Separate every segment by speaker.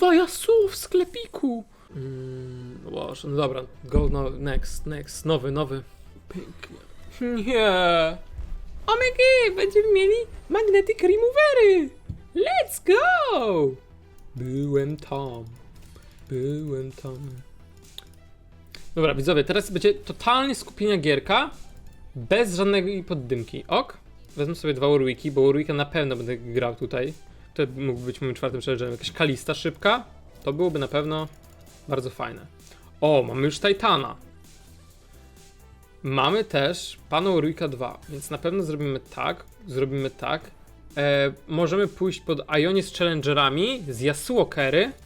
Speaker 1: Dwa Yasuo w sklepiku! Mm, Boże, no dobra, go no, next, next, nowy, nowy. Pięknie. Nie! Omegi, będziemy mieli magnetic removery! Let's go! Byłem tam. Byłem tam. Dobra, widzowie, teraz będzie totalnie skupienia gierka. Bez żadnej poddymki. Ok? Wezmę sobie dwa Warwicki, bo Warwicka na pewno będę grał tutaj. To mógł być moim czwartym challengerem. Jakaś kalista szybka. To byłoby na pewno bardzo fajne. O, mamy już Titana. Mamy też pana Warwicka 2, więc na pewno zrobimy tak, zrobimy tak. E, możemy pójść pod Ionie z Challengerami, z Yasuo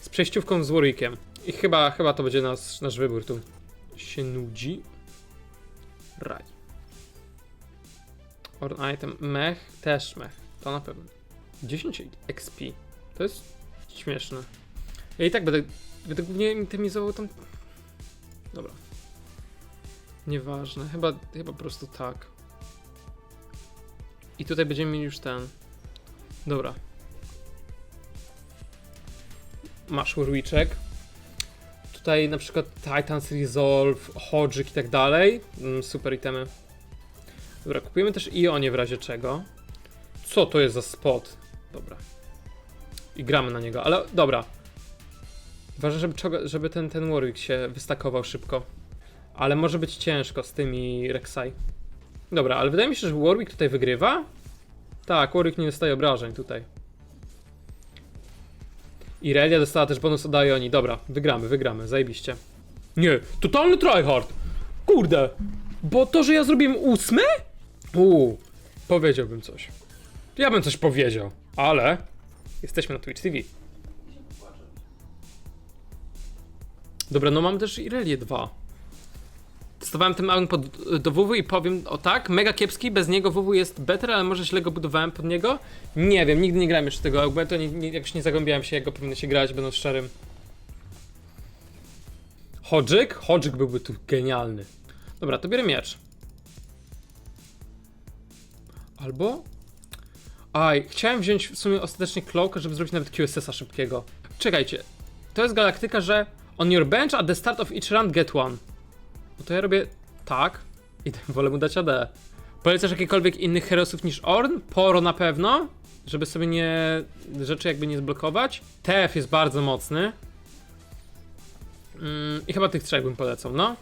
Speaker 1: z przejściówką z Warwickiem. I chyba, chyba to będzie nasz, nasz wybór tu. Się nudzi. Raj. Orn item. Mech, też mech. To na pewno. 10 XP. To jest śmieszne. Ja i tak będę, będę głównie intimizował tam... Dobra. Nieważne. Chyba, chyba po prostu tak. I tutaj będziemy mieli już ten. Dobra. Masz Warwiczek. Tutaj na przykład Titans Resolve, Hodżyk i tak dalej. Mm, super itemy. Dobra, kupujemy też Ionie w razie czego. Co to jest za spot? Dobra. I gramy na niego, ale dobra. Ważne, żeby, żeby ten, ten Warwick się wystakował szybko. Ale może być ciężko z tymi Rek'Sai. Dobra, ale wydaje mi się, że Warwick tutaj wygrywa. Tak, Warwick nie dostaje obrażeń tutaj. Irelia dostała też bonus od Ioni. Dobra, wygramy, wygramy, zajebiście. Nie, totalny tryhard! Kurde! Bo to, że ja zrobiłem ósmy? Uuu, powiedziałbym coś. Ja bym coś powiedział, ale jesteśmy na Twitch TV. Dobra, no mam też Irelię 2. Testowałem ten małym pod, do WW i powiem o tak, mega kiepski, bez niego WW jest better, ale może źle go budowałem pod niego? Nie wiem, nigdy nie grałem jeszcze tego Augmento, nie, nie, jakoś nie zagłębiałem się, jak go powinno się grać, będąc szczerym. Hodżyk? Hodżyk byłby tu genialny. Dobra, to biorę miecz. Albo? Aj, chciałem wziąć w sumie ostatecznie Cloaka, żeby zrobić nawet QSS-a szybkiego. Czekajcie, to jest galaktyka, że on your bench at the start of each round get one. No to ja robię tak i wolę mu dać AD. Polecasz jakikolwiek innych herosów niż Orn? Poro na pewno, żeby sobie nie rzeczy jakby nie zblokować. TF jest bardzo mocny. Mm, I chyba tych trzech bym polecał, no.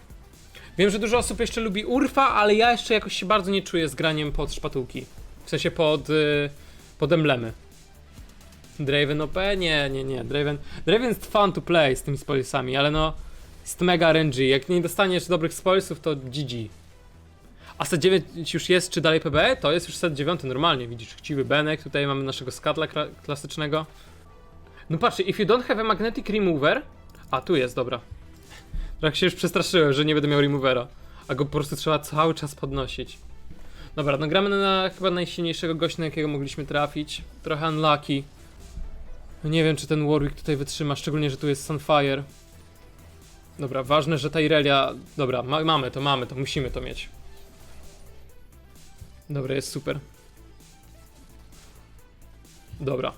Speaker 1: Wiem, że dużo osób jeszcze lubi Urfa, ale ja jeszcze jakoś się bardzo nie czuję z graniem pod szpatułki. W sensie pod, y, pod emblemy. Draven OP? Nie, nie, nie. Draven, Draven jest fun to play z tymi spoilsami, ale no jest mega RNG. Jak nie dostaniesz dobrych spoilsów, to GG. A set 9 już jest, czy dalej PB? To jest już set 9 normalnie, widzisz, chciwy Benek, tutaj mamy naszego skatla kla- klasycznego. No patrzcie, if you don't have a magnetic remover... A, tu jest, dobra. Tak się już przestraszyłem, że nie będę miał removera. A go po prostu trzeba cały czas podnosić. Dobra, no gramy na chyba najsilniejszego gościa, na jakiego mogliśmy trafić. Trochę unlucky. No nie wiem, czy ten Warwick tutaj wytrzyma, szczególnie, że tu jest Sunfire. Dobra, ważne, że ta Irelia... Dobra, ma mamy to, mamy to, musimy to mieć. Dobra, jest super. Dobra.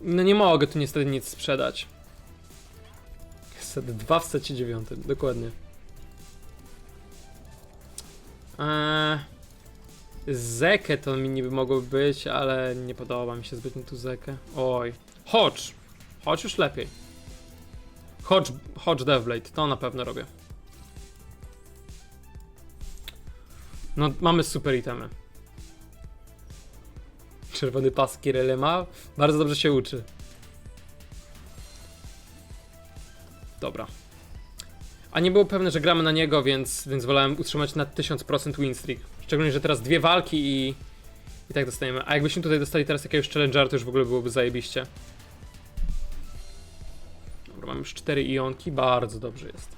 Speaker 1: No nie mogę tu niestety nic sprzedać. Set 2 w secie 9, dokładnie. Eee, Zekę to mi niby mogło być, ale nie podoba mi się zbytnio tu Zekę. Oj. Hodge. Hodge już lepiej. Hodge, Hodge Devblade, to na pewno robię. No, mamy super itemy. Czerwony pas Kirele ma. Bardzo dobrze się uczy. Dobra. A nie było pewne, że gramy na niego, więc, więc wolałem utrzymać na 1000% win streak. Szczególnie, że teraz dwie walki i, i tak dostaniemy. A jakbyśmy tutaj dostali teraz jakiegoś challengera, to już w ogóle byłoby zajebiście. Dobra, mam już cztery ionki, bardzo dobrze jest.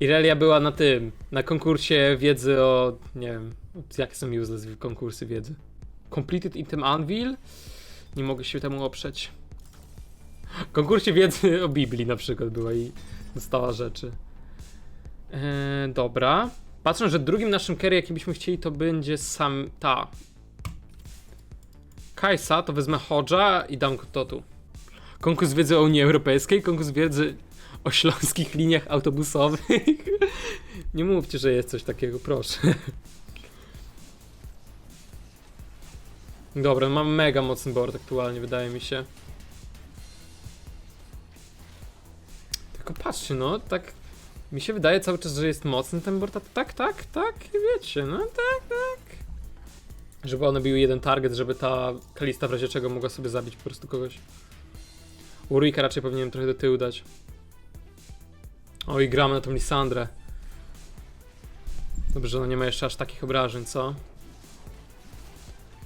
Speaker 1: Irelia była na tym, na konkursie wiedzy o, nie wiem, jakie są useless konkursy wiedzy. Completed Item Anvil? Nie mogę się temu oprzeć. konkursie wiedzy o Biblii na przykład była i dostała rzeczy. Eee, dobra. Patrzę, że drugim naszym carry, jaki byśmy chcieli, to będzie sam ta. Kajsa, to wezmę Hodża i dam to tu. konkurs wiedzy o Unii Europejskiej, konkurs wiedzy o śląskich liniach autobusowych. Nie mówcie, że jest coś takiego, proszę. Dobra, mam mega mocny board aktualnie, wydaje mi się. Tylko patrzcie, no, tak mi się wydaje cały czas, że jest mocny ten board, a tak, tak, tak, wiecie, no tak, tak. Żeby one biły jeden target, żeby ta Kalista w razie czego mogła sobie zabić po prostu kogoś. Urika raczej powinienem trochę do tyłu dać. Oj, gramy na tą Lisandrę. Dobrze, że ona nie ma jeszcze aż takich obrażeń, co?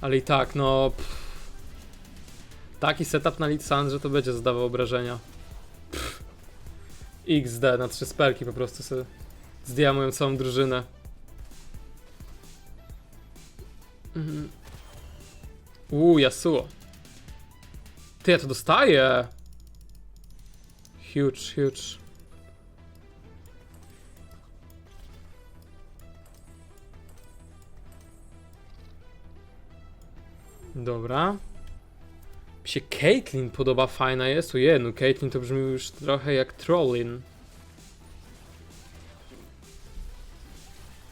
Speaker 1: Ale i tak, no... Pff. Taki setup na Lisandrze to będzie zdawał obrażenia. XD na trzy spelki po prostu sobie zdjamują całą drużynę. Mhm. Yasuo. Ty, ja to dostaję! Huge, huge. Dobra. Się Caitlyn podoba, fajna jest. Ojej, no Caitlyn to brzmi już trochę jak Trollin.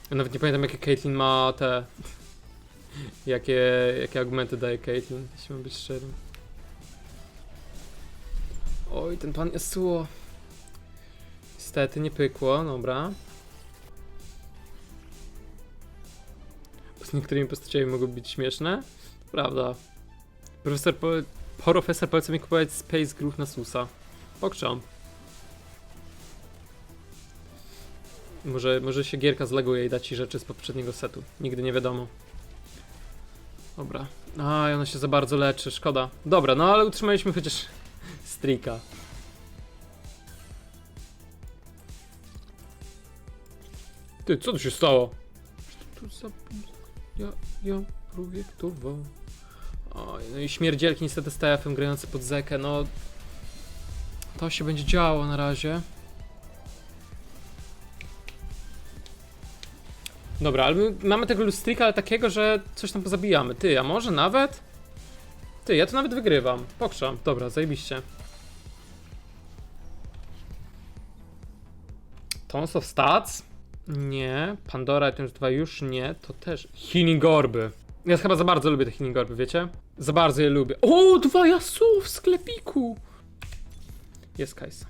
Speaker 1: Ja nawet nie pamiętam jakie Caitlyn ma te... jakie, jakie argumenty daje Caitlyn, jeśli mam być szczery. Oj, ten pan Yasuo. Niestety nie pykło, dobra. Z niektórymi postaciami mogą być śmieszne. Prawda. Profesor, po, profesor polecał mi kupować Space Group na Susa. Pokrzam. Może, może się gierka zleguje i da ci rzeczy z poprzedniego setu. Nigdy nie wiadomo. Dobra. A, ona się za bardzo leczy, szkoda. Dobra, no ale utrzymaliśmy chociaż strika. Ty, co tu się stało? Tu za... Ja, ja, projektowa. Oj, no i śmierdzielki niestety z TF-em grające pod zekę, no... To się będzie działo na razie. Dobra, ale my mamy tego lustrika, ale takiego, że coś tam pozabijamy. Ty, a może nawet? Ty, ja to nawet wygrywam. Pokrzam. Dobra, zajebiście. Tons of Stats? Nie. Pandora Items 2 już nie. To też. Healing Orby. Ja chyba za bardzo lubię te healing orby, wiecie? Za bardzo je lubię. O, dwa Yasuo w sklepiku! Jest Kajsa.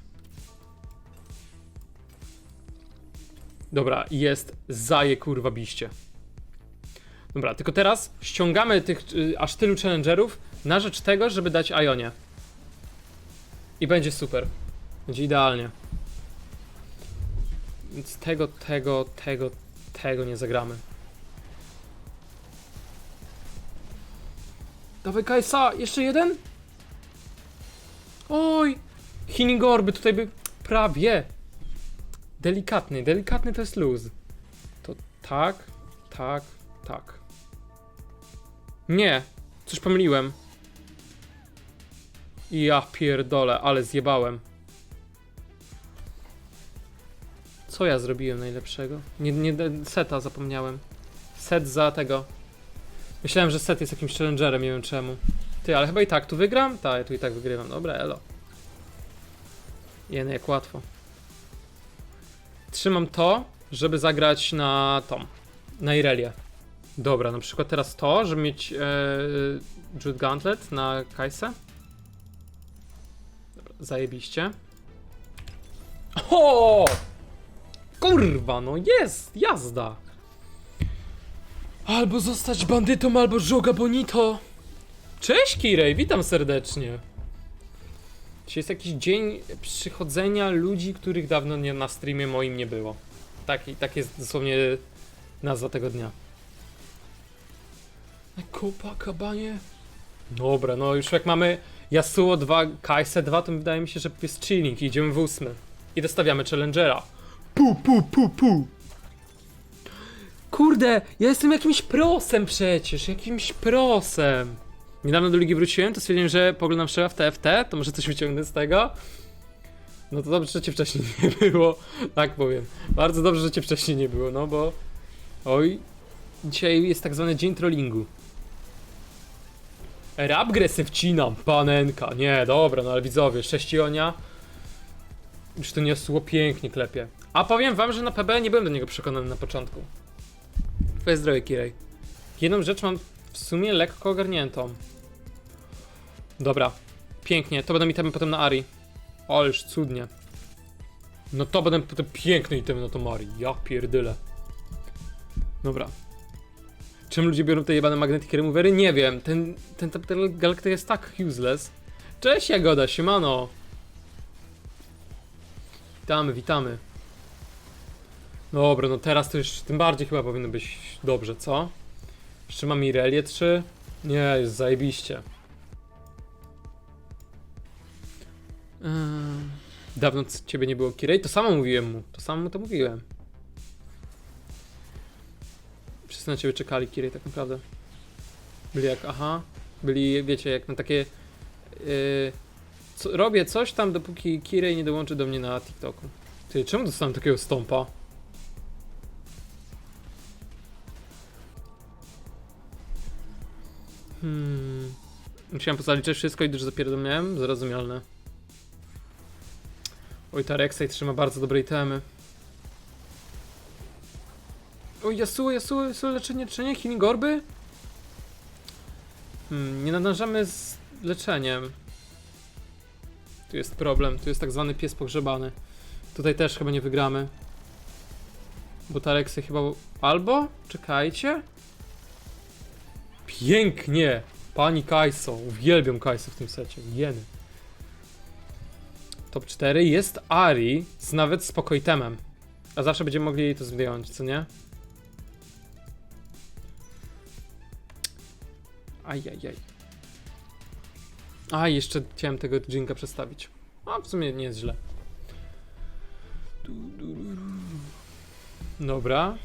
Speaker 1: Dobra, jest zaje kurwa biście. Dobra, tylko teraz ściągamy tych y, aż tylu challengerów na rzecz tego, żeby dać Ionie. I będzie super. Będzie idealnie. Więc tego, tego, tego, tego nie zagramy. Dawaj Kajsa, jeszcze jeden? Oj! Hinigorby tutaj by prawie. Delikatny, delikatny to jest luz. To tak, tak, tak. Nie, coś pomyliłem. Ja pierdolę, ale zjebałem. Co ja zrobiłem najlepszego? Nie, nie, seta zapomniałem. Set za tego. Myślałem, że set jest jakimś challengerem, nie wiem czemu. Ty, ale chyba i tak tu wygram? Tak, ja tu i tak wygrywam. Dobra, elo. Jeny, jak łatwo. Trzymam to, żeby zagrać na tą. Na Irelię. Dobra, na przykład teraz to, żeby mieć e, Jude Gauntlet na Kajsę. Zajebiście. O! Kurwa, no jest! Jazda! Albo zostać bandytą, albo żoga bonito. Cześć Kirej, witam serdecznie. Dzisiaj jest jakiś dzień przychodzenia ludzi, których dawno nie, na streamie moim nie było. Tak, tak jest dosłownie nazwa tego dnia. Kopa, kabanie. Dobra, no już jak mamy Yasuo 2, Kaise 2, to wydaje mi się, że jest chilling idziemy w ósmy. I dostawiamy Challengera. Pu, pu, pu, pu. Kurde, ja jestem jakimś prosem przecież, jakimś prosem. Niedawno do ligi wróciłem, to stwierdziłem, że poglądam szczerze w TFT, to może coś wyciągnę z tego. No to dobrze, że cię wcześniej nie było, tak powiem. Bardzo dobrze, że cię wcześniej nie było, no bo... Oj, dzisiaj jest tak zwany dzień trollingu. Reupgrade wcinam, panenka. Nie, dobra, no ale widzowie, sześcionia. Już to niosło pięknie klepie. A powiem wam, że na PB nie byłem do niego przekonany na początku. Twoje zdrowie, Kirej. Jedną rzecz mam w sumie lekko ogarniętą. Dobra, pięknie. To będą itemy potem na Ari. Już cudnie. No to będą potem piękne itemy na to Ari. Ja pierdyle. Dobra. Czym ludzie biorą te jebane magnetic removery? Nie wiem. Ten, ten, ten, ten galaktyk jest tak useless. Cześć Jagoda, siemano. Witamy, witamy. Dobra, no teraz to już tym bardziej chyba powinno być dobrze, co? Jeszcze mam Irelię 3. Nie, jest zajebiście. Dawno ciebie nie było, Kirej? To samo mówiłem mu. To samo mu to mówiłem. Wszyscy na ciebie czekali, Kirej, tak naprawdę. Byli jak, aha. Byli, wiecie, jak na takie... Yy, co, robię coś tam, dopóki Kirej nie dołączy do mnie na TikToku. Ty, czemu dostałem takiego stąpa? Hmm. Musiałem pozaliczyć wszystko i dużo zapierdolałem? Zrozumialne. Oj, ta Rek'Sai trzyma bardzo dobre itemy. Oj, Yasuo, Yasuo, Yasuo, leczenie, leczenie, healing orby? Hmm, nie nadążamy z leczeniem. Tu jest problem, tu jest tak zwany pies pogrzebany. Tutaj też chyba nie wygramy. Bo ta chyba... Albo? Czekajcie. Pięknie! Pani Kaiso. Uwielbiam Kaiso w tym secie. Jeny. Top 4 jest Ari z nawet spokojtemem. A zawsze będziemy mogli jej to zdjąć, co nie? Ajajaj. A, jeszcze chciałem tego dżinka przestawić. A, w sumie nie jest źle. Dobra.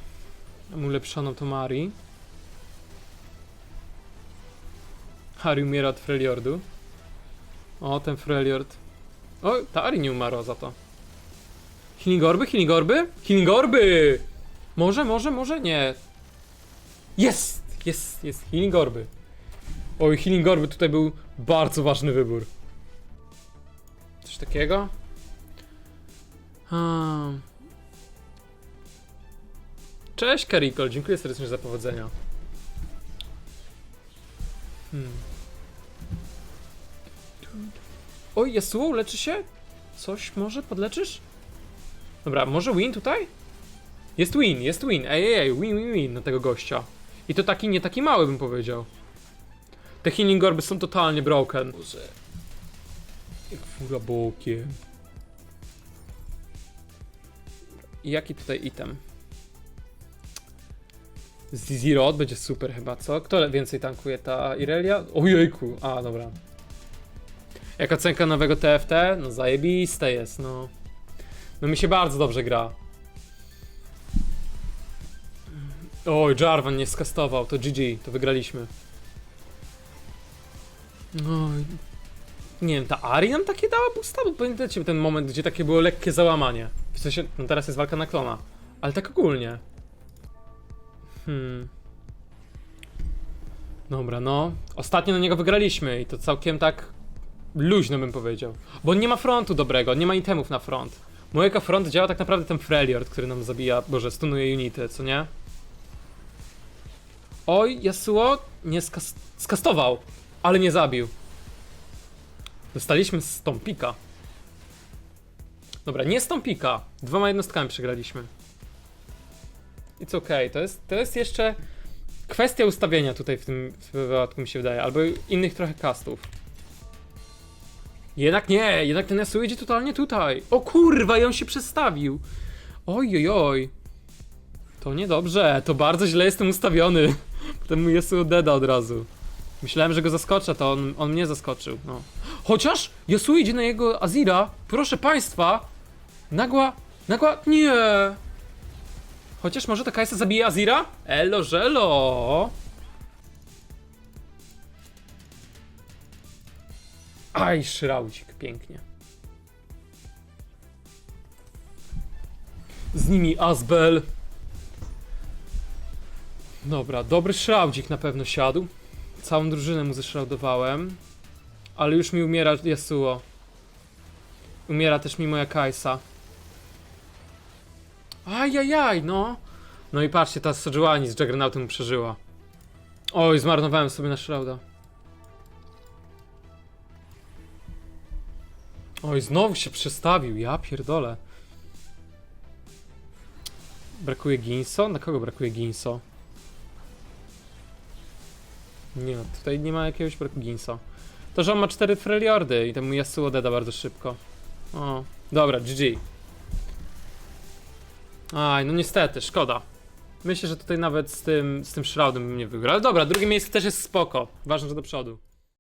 Speaker 1: Mam ulepszoną to Mari. Harry umiera od Freljordu. O, ten Freljord. O, ta Ari nie umarła za to. Healing orby? Healing orby? Healing orby! Może, może, może? Nie. Jest! Jest, jest. Healing orby. Oj, healing orby tutaj był bardzo ważny wybór. Coś takiego? Hmm. Cześć Karikol, dziękuję serdecznie za powodzenia. Hmm. Oj, Yasuo, leczy się? Coś może podleczysz? Dobra, może win tutaj? Jest win, jest win. Ej, ej, ej, win, win, win na tego gościa. I to taki, nie taki mały bym powiedział. Te healing orby są totalnie broken. Boże. Jak fura bokiem. I jaki tutaj item? Zirot będzie super chyba, co? Kto więcej tankuje? Ta Irelia? Ojejku, a dobra. Jak ocenka nowego TFT? No zajebiste jest, no. No mi się bardzo dobrze gra. Oj, Jarvan nie skastował, to GG, to wygraliśmy. Oj. Nie wiem, ta Ari nam takie dała boosta? Bo pamiętacie ten moment, gdzie takie było lekkie załamanie. W sensie, no teraz jest walka na klona. Ale tak ogólnie. Hmm. Dobra, no. Ostatnio na niego wygraliśmy i to całkiem tak luźno bym powiedział. Bo on nie ma frontu dobrego, nie ma itemów na front. Mojego front działa tak naprawdę ten Freljord, który nam zabija, boże, stunuje unity, co nie? Oj, Yasuo nie skas skastował, ale nie zabił. Dostaliśmy stąpika. Dobra, nie stąpika. Dwoma jednostkami przegraliśmy. It's okay, to jest, to jest jeszcze kwestia ustawienia tutaj w tym wypadku mi się wydaje, albo innych trochę castów. Jednak nie, jednak ten Yasuo idzie totalnie tutaj. O kurwa, on się przestawił. Oj, oj, oj. To niedobrze, to bardzo źle jestem ustawiony. Potem mu Yasuo deda od razu. Myślałem, że go zaskoczę, to on, on mnie zaskoczył, no. Chociaż Yasuo idzie na jego Azira, proszę państwa. Nagła, nagła, nie. Chociaż może ta Kajsa zabije Azira? Elo, żelo. Aj, szraucik, pięknie. Z nimi Asbel. Dobra, dobry szraucik na pewno siadł. całą drużynę mu zeszraudowałem. Ale już mi umiera Yasuo. Umiera też mi moja Kajsa. Ajajaj, no. No i patrzcie, ta Sejuani z Juggernautem przeżyła. Oj, zmarnowałem sobie na Shrouda. Oj, znowu się przestawił, ja pierdolę. Brakuje Ginso? Na kogo brakuje Ginso? Nie, tutaj nie ma jakiegoś braku Ginso. To, że on ma cztery Freljordy i temu Yasuo deda bardzo szybko. O, dobra, GG. Aj, no niestety, szkoda. Myślę, że tutaj nawet z tym, z tym Shroudem bym nie wygrał. Ale dobra, drugie miejsce też jest spoko. Ważne, że do przodu.